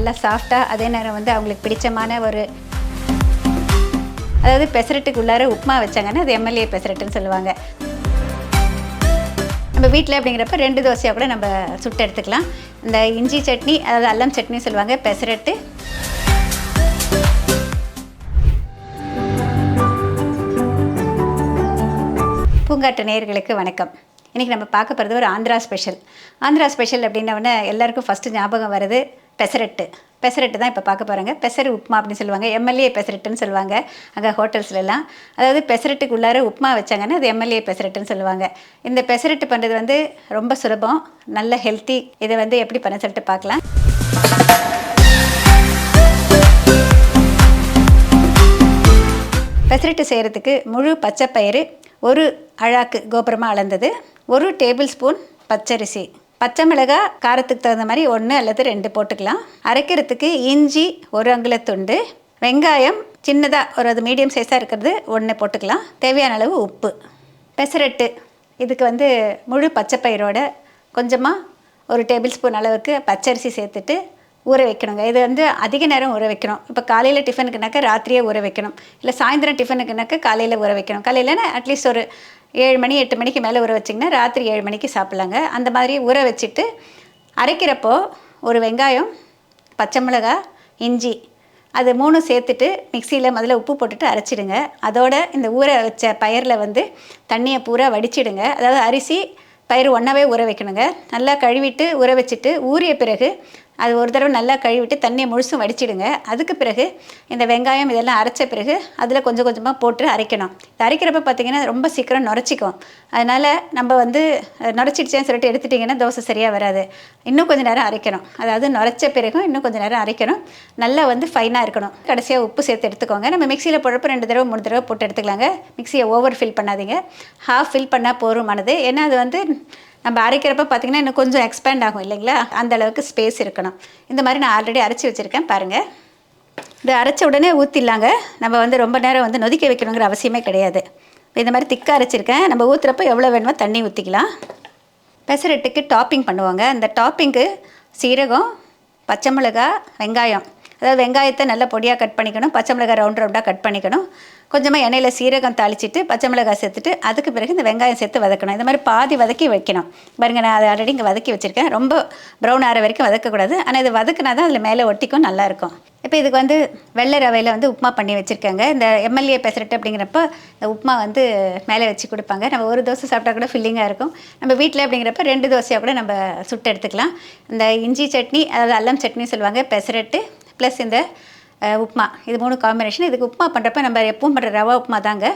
நல்லா சாஃப்டாக அதே நேரம் வந்து அவங்களுக்கு பிடிச்சமான ஒரு அதாவது பெசரட்டுக்கு உள்ளார உப்புமா வச்சாங்கன்னா அது எம்எல்ஏ பெசரட்டுன்னு சொல்லுவாங்க. நம்ம வீட்டில் அப்படிங்கிறப்ப ரெண்டு தோசையாக கூட நம்ம சுட்டு எடுத்துக்கலாம். இந்த இஞ்சி சட்னி அதாவது அல்லம் சட்னி சொல்லுவாங்க பெசரட்டு. பூங்காட்டு நேயர்களுக்கு வணக்கம். இன்றைக்கி நம்ம பார்க்க போகிறது ஒரு ஆந்திரா ஸ்பெஷல். ஆந்திரா ஸ்பெஷல் அப்படின்னவுடனே எல்லாருக்கும் ஃபஸ்ட்டு ஞாபகம் வருது. பெசரட்டு. பெசரட்டு தான் இப்போ பார்க்க போகிறாங்க பெசரு உப்புமா அப்படின்னு சொல்லுவாங்க. எம்எல்ஏ பெசரட்டுன்னு சொல்லுவாங்க. அங்கே ஹோட்டல்ஸ்லலாம். அதாவது பெசரட்டுக்கு உள்ளார உப்புமா வச்சாங்கன்னா அது எம்எல்ஏ பெசரட்டுன்னு சொல்லுவாங்க. இந்த பெசரட்டு பண்ணுறது வந்து ரொம்ப சுலபம். நல்ல ஹெல்த்தி இதை வந்து எப்படி பண்ண சொல்லிட்டு பார்க்கலாம். பெசரட்டு செய்கிறதுக்கு முழு பச்சைப்பயிறு ஒரு அழாக்கு கோபுரமாக அளந்தது. ஒரு டேபிள் ஸ்பூன் பச்சரிசி. பச்சை மிளகாய் காரத்துக்கு தகுந்த மாதிரி ஒன்று அல்லது ரெண்டு போட்டுக்கலாம். அரைக்கிறதுக்கு இஞ்சி ஒரு அங்குலத்துண்டு வெங்காயம் சின்னதாக ஒரு அது மீடியம் சைஸாக இருக்கிறது ஒன்று போட்டுக்கலாம். தேவையான அளவு உப்பு. பெசரட்டு இதுக்கு வந்து முழு பச்சைப்பயிரோட கொஞ்சமாக ஒரு டேபிள் ஸ்பூன் அளவுக்கு பச்சரிசி சேர்த்துட்டு ஊற வைக்கணுங்க. இது வந்து அதிக நேரம் ஊற வைக்கணும். இப்போ காலையில் டிஃபனுக்குனாக்கா ராத்திரியே ஊற வைக்கணும். இல்லை சாயந்தரம் டிஃபனுக்குனாக்கா காலையில் ஊற வைக்கணும். காலையிலனா அட்லீஸ்ட் ஒரு ஏழு மணி எட்டு மணிக்கு மேலே ஊற வச்சிங்கன்னா ராத்திரி ஏழு மணிக்கு சாப்பிட்லாங்க. அந்த மாதிரி ஊற வச்சுட்டு அரைக்கிறப்போ ஒரு வெங்காயம் பச்சை மிளகாய் இஞ்சி அது மூணும் சேர்த்துட்டு மிக்சியில் முதல்ல உப்பு போட்டுட்டு அரைச்சிடுங்க. அதோட இந்த ஊற வச்ச பயிரில் வந்து தண்ணியை பூரா வடிச்சிடுங்க. அதாவது அரிசி பயிர் ஒன்றாவே ஊற வைக்கணுங்க. நல்லா கழுவிட்டு ஊற வச்சுட்டு ஊறிய பிறகு அது ஒரு தடவை நல்லா கழுவிட்டு தண்ணியை முழுசும் வடிச்சிடுங்க. அதுக்கு பிறகு இந்த வெங்காயம் இதெல்லாம் அரைச்ச பிறகு அதில் கொஞ்சம் கொஞ்சமாக போட்டு அரைக்கணும். இது அரைக்கிறப்ப பார்த்தீங்கன்னா ரொம்ப சீக்கிரம் நுரைச்சிக்கும். அதனால் நம்ம வந்து நுரைச்சிடுச்சேன்னு சொல்லிட்டு எடுத்துட்டிங்கன்னா தோசை சரியாக வராது. இன்னும் கொஞ்சம் நேரம் அரைக்கணும். அதாவது நுரைச்ச பிறகும் இன்னும் கொஞ்சம் நேரம் அரைக்கணும். நல்லா வந்து ஃபைனாக இருக்கணும். கடைசியாக உப்பு சேர்த்து எடுத்துக்கோங்க. நம்ம மிக்சியில் போடுறப்ப ரெண்டு தடவை மூணு தடவை போட்டு எடுத்துக்கலாங்க. மிக்சியை ஓவர் ஃபில் பண்ணாதீங்க. ஹாஃப் ஃபில் பண்ணால் போருமானது ஏன்னா அது வந்து நம்ம அரைக்கிறப்ப பார்த்தீங்கன்னா இன்னும் கொஞ்சம் எக்ஸ்பேண்ட் ஆகும் இல்லைங்களா? அந்த அளவுக்கு ஸ்பேஸ் இருக்கணும். இந்த மாதிரி நான் ஆல்ரெடி அரைச்சி வச்சுருக்கேன் பாருங்கள் இது அரைச்ச உடனே ஊற்றிடலாங்க நம்ம வந்து ரொம்ப நேரம் வந்து நொதிக்க வைக்கணுங்கிற அவசியமே கிடையாது. இந்த மாதிரி திக்காக அரைச்சிருக்கேன். நம்ம ஊற்றுறப்ப எவ்வளோ வேணுமோ தண்ணி ஊற்றிக்கலாம் பெசரெட்டுக்கு டாப்பிங் பண்ணுவாங்க. அந்த டாப்பிங்க்கு சீரகம் பச்சை மிளகாய் வெங்காயம். அதாவது வெங்காயத்தை நல்லா பொடியாக கட் பண்ணிக்கணும் பச்சை மிளகாய் ரவுண்ட் ரவுண்டாக கட் பண்ணிக்கணும். கொஞ்சமாக எண்ணெயில் சீரகம் தாளிச்சிட்டு பச்சை மிளகாய் சேர்த்துட்டு அதுக்கு பிறகு இந்த வெங்காயம் சேர்த்து வதக்கணும். இந்த மாதிரி பாதி வதக்கி வைக்கணும். பாருங்க நான் அதை ஆல்ரெடி இங்கே வதக்கி வச்சுருக்கேன். ரொம்ப ப்ரௌன் ஆற வரைக்கும் வதக்கக்கூடாது. ஆனால் இது வதக்குனா தான் அதில் மேலே ஒட்டிக்கும் நல்லாயிருக்கும் இப்போ இதுக்கு வந்து வெள்ளை ரவையில் வந்து உப்புமா பண்ணி வச்சுருக்காங்க. இந்த எம்எல்ஏ பெசரட்டு அப்படிங்கிறப்ப இந்த உப்புமா வந்து மேலே வச்சு கொடுப்பாங்க. நம்ம ஒரு தோசை சாப்பிட்டா கூட ஃபில்லிங்காக இருக்கும். நம்ம வீட்டில் அப்படிங்கிறப்ப ரெண்டு தோசையாக கூட நம்ம சுட்டு எடுத்துக்கலாம். இந்த இஞ்சி சட்னி அதாவது அல்லம் சட்னி சொல்லுவாங்க பெசரட்டு ப்ளஸ் இந்த உப்புமா இது மூணு காம்பினேஷன் இதுக்கு உப்புமா பண்ணுறப்ப நம்ம எப்பவும் பண்ணுற ரவா உப்புமா தாங்க.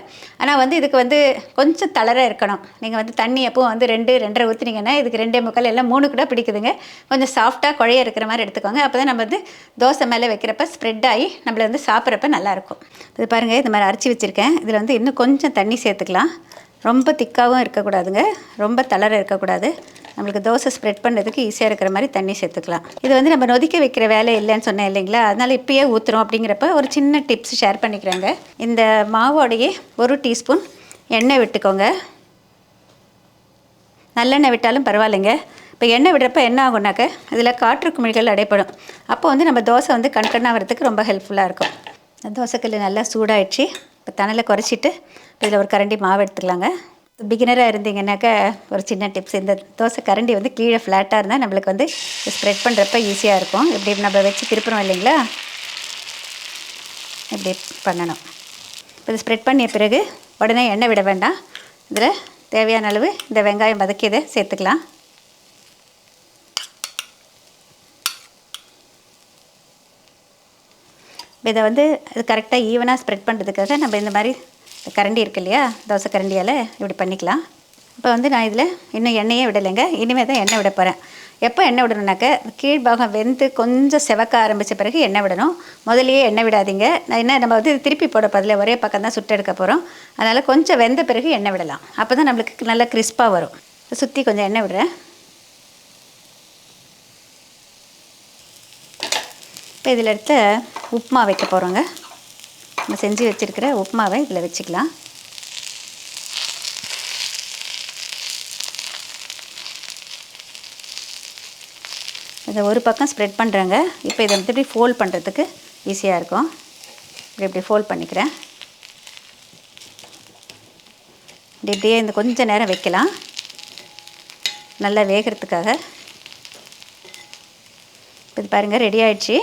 ஆனால் வந்து இதுக்கு வந்து கொஞ்சம் தளர இருக்கணும். நீங்கள் வந்து தண்ணி எப்பவும் வந்து ரெண்டு ரெண்டரை ஊற்றுனீங்கன்னா இதுக்கு ரெண்டே முக்கால் எல்லாம் மூணு கூட பிடிக்குதுங்க. கொஞ்சம் சாஃப்டாக குழைய இருக்கிற மாதிரி எடுத்துக்கோங்க. அப்போ தான் நம்ம வந்து தோசை மேலே வைக்கிறப்ப ஸ்ப்ரெட் ஆகி நம்மளை வந்து சாப்பிட்றப்ப நல்லாயிருக்கும் இது பாருங்கள் இந்த மாதிரி அரைச்சி வச்சுருக்கேன். இதில் வந்து இன்னும் கொஞ்சம் தண்ணி சேர்த்துக்கலாம். ரொம்ப திக்காகவும் இருக்கக்கூடாதுங்க. ரொம்ப தளர இருக்கக்கூடாது. நம்மளுக்கு தோசை ஸ்ப்ரெட் பண்ணுறதுக்கு ஈஸியாக இருக்கிற மாதிரி தண்ணி சேர்த்துக்கலாம். இது வந்து நம்ம நொதிக்க வைக்கிற வேலை இல்லைன்னு சொன்னேன் இல்லைங்களா? அதனால் இப்போயே ஊற்றுறோம் அப்படிங்கிறப்ப ஒரு சின்ன டிப்ஸ் ஷேர் பண்ணிக்கிறாங்க. இந்த மாவோடையே ஒரு டீஸ்பூன் எண்ணெய் விட்டுக்கோங்க. நல்லெண்ணெய் விட்டாலும் பரவாயில்லைங்க. இப்போ எண்ணெய் விடுறப்ப என்ன ஆகும்னாக்க இதில் காற்று குமிழ்கள் அடைப்படும். அப்போ வந்து நம்ம தோசை வந்து கண்கண்ணாக வரதுக்கு ரொம்ப ஹெல்ப்ஃபுல்லாக இருக்கும். தோசைக்கல் நல்லா சூடாயிடுச்சு. இப்போ தணலை குறைச்சிட்டு இதில் ஒரு கரண்டி மாவு எடுத்துக்கலாங்க. பிகினராக இருந்தீங்கன்னாக்கா ஒரு சின்ன டிப்ஸ் இந்த தோசை கரண்டி வந்து கீழே ஃப்ளாட்டாக இருந்தால் நம்மளுக்கு வந்து ஸ்ப்ரெட் பண்ணுறப்ப ஈஸியாக இருக்கும். இப்படி நம்ம வச்சு திருப்புறோம் இல்லைங்களா? இப்படி பண்ணணும். இப்போ ஸ்ப்ரெட் பண்ணிய பிறகு உடனே எண்ணெய் விட வேண்டாம். இதில் தேவையான அளவு இந்த வெங்காயம் வதக்கியதை சேர்த்துக்கலாம். இதை வந்து இது கரெக்டாக ஈவனாக ஸ்ப்ரெட் பண்ணுறதுக்காக நம்ம இந்த மாதிரி கரண்டி இருக்கு இல்லையா? தோசை கரண்டியால் இப்படி பண்ணிக்கலாம். இப்போ வந்து நான் இதில் இன்னும் எண்ணெயே விடலைங்க. இனிமேல் தான் எண்ணெய் விட போகிறேன் எப்போ எண்ணெய் விடணுன்னாக்க கீழ்பாகம் வெந்து கொஞ்சம் செவக்க ஆரம்பித்த பிறகு எண்ணெய் விடணும். முதல்லயே எண்ணெய் விடாதீங்க. நான் என்ன நம்ம வந்து இது திருப்பி போட பதில் ஒரே பக்கம் தான் சுட்டு எடுக்க போகிறோம் அதனால் கொஞ்சம் வெந்த பிறகு எண்ணெய் விடலாம். அப்போ தான் நம்மளுக்கு நல்லா கிறிஸ்பாக வரும். சுற்றி கொஞ்சம் எண்ணெய் விடுறேன். இப்போ இதில் எடுத்து உப்புமா வைக்க போகிறோங்க நம்ம செஞ்சு வச்சுருக்கிற உப்புமாவை இதில் வச்சுக்கலாம். இதை ஒரு பக்கம் ஸ்ப்ரெட் பண்ணுறேங்க இப்போ இதை வந்து இப்படி ஃபோல்ட் பண்ணுறதுக்கு ஈஸியாக இருக்கும். இப்படி இப்படி ஃபோல்ட் பண்ணிக்கிறேன். இப்படி இப்படியே இந்த கொஞ்சம் நேரம் வைக்கலாம். நல்லா வேகிறதுக்காக. இது பாருங்கள் ரெடி ஆயிடுச்சு.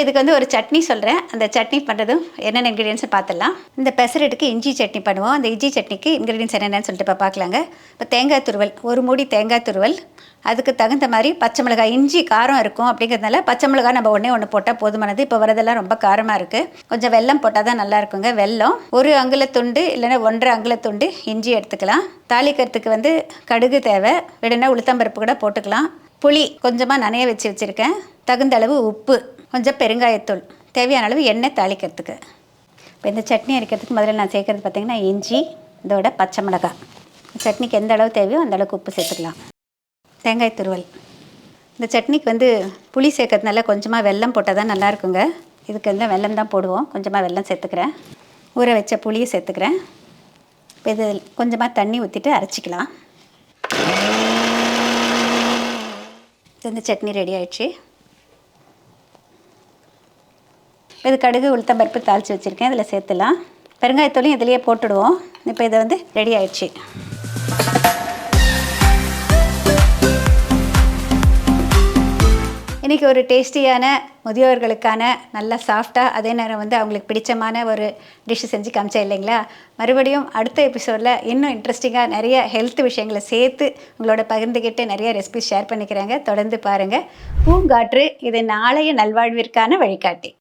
இப்போ இதுக்கு வந்து ஒரு சட்னி சொல்கிறேன் அந்த சட்னி பண்ணுறதும் என்னென்ன இன்க்ரீடியன்ஸ் பார்த்துடலாம் இந்த பெசரெட்டுக்கு இஞ்சி சட்னி பண்ணுவோம். அந்த இஞ்சி சட்னிக்கு இன்க்ரீடியன்ஸ் என்னென்னு சொல்லிட்டு இப்போ பார்க்கலாங்க இப்போ தேங்காய் துருவல் ஒரு மூடி தேங்காய் துருவல். அதுக்கு தகுந்த மாதிரி பச்சை மிளகாய் இஞ்சி காரம் இருக்கும் அப்படிங்கிறதுனால பச்சை மிளகாய் நம்ம ஒன்றே ஒன்று போட்டால் போதுமானது. இப்போ வரதெல்லாம் ரொம்ப காரமாக இருக்குது கொஞ்சம் வெல்லம் போட்டால் தான் நல்லா இருக்குங்க வெல்லம். ஒரு அங்குலத்துண்டு இல்லைன்னா ஒன்றரை அங்குலத்துண்டு இஞ்சி எடுத்துக்கலாம். தாளிக்கிறதுக்கு வந்து கடுகு தேவை. வேணுன்னா உளுத்தம்பருப்பு கூட போட்டுக்கலாம். புளி கொஞ்சமாக நனைய வச்சு வச்சுருக்கேன். தகுந்த அளவு உப்பு கொஞ்சம் பெருங்காயத்தூள் தேவையான அளவு எண்ணெய் தாளிக்கிறதுக்கு. இப்போ இந்த சட்னி அரைக்கிறதுக்கு முதல்ல நான் சேர்க்குறது பார்த்திங்கன்னா இஞ்சி இதோட பச்சை மிளகாய். சட்னிக்கு எந்த அளவு தேவையோ அந்த அளவுக்கு உப்பு சேர்த்துக்கலாம். தேங்காய் துருவல். இந்த சட்னிக்கு வந்து புளி சேர்க்கறதுனால கொஞ்சமாக வெல்லம் போட்டால் தான் நல்லா இருக்குங்க. இதுக்கு வந்து வெல்லம் தான் போடுவோம். கொஞ்சமாக வெல்லம் சேர்த்துக்கிறேன். ஊற வச்ச புளியை சேர்த்துக்கிறேன். இப்போ இது கொஞ்சமாக தண்ணி ஊற்றிட்டு அரைச்சிக்கலாம். இந்த சட்னி ரெடி ஆயிடுச்சு. இது கடுகு உளுத்தம் பருப்பு தாளித்து வச்சுருக்கேன். இதில் சேர்த்துலாம். பெருங்காயத்தூளையும் இதிலேயே போட்டுடுவோம். இப்போ இதை வந்து ரெடி ஆயிடுச்சு. இன்றைக்கி ஒரு டேஸ்டியான முதியோர்களுக்கான நல்ல சாஃப்டாக அதே நேரம் வந்து அவங்களுக்கு பிடிச்சமான ஒரு டிஷ்ஷு செஞ்சு காமிச்சேன் இல்லைங்களா? மறுபடியும் அடுத்த எபிசோடில் இன்னும் இன்ட்ரெஸ்டிங்காக நிறைய ஹெல்த் விஷயங்களை சேர்த்து உங்களோட பகிர்ந்துக்கிட்டு நிறைய ரெசிபிஸ் ஷேர் பண்ணிக்கிறாங்க. தொடர்ந்து பாருங்கள் பூங்காற்று இது நாளைய நல்வாழ்விற்கான வழிகாட்டி.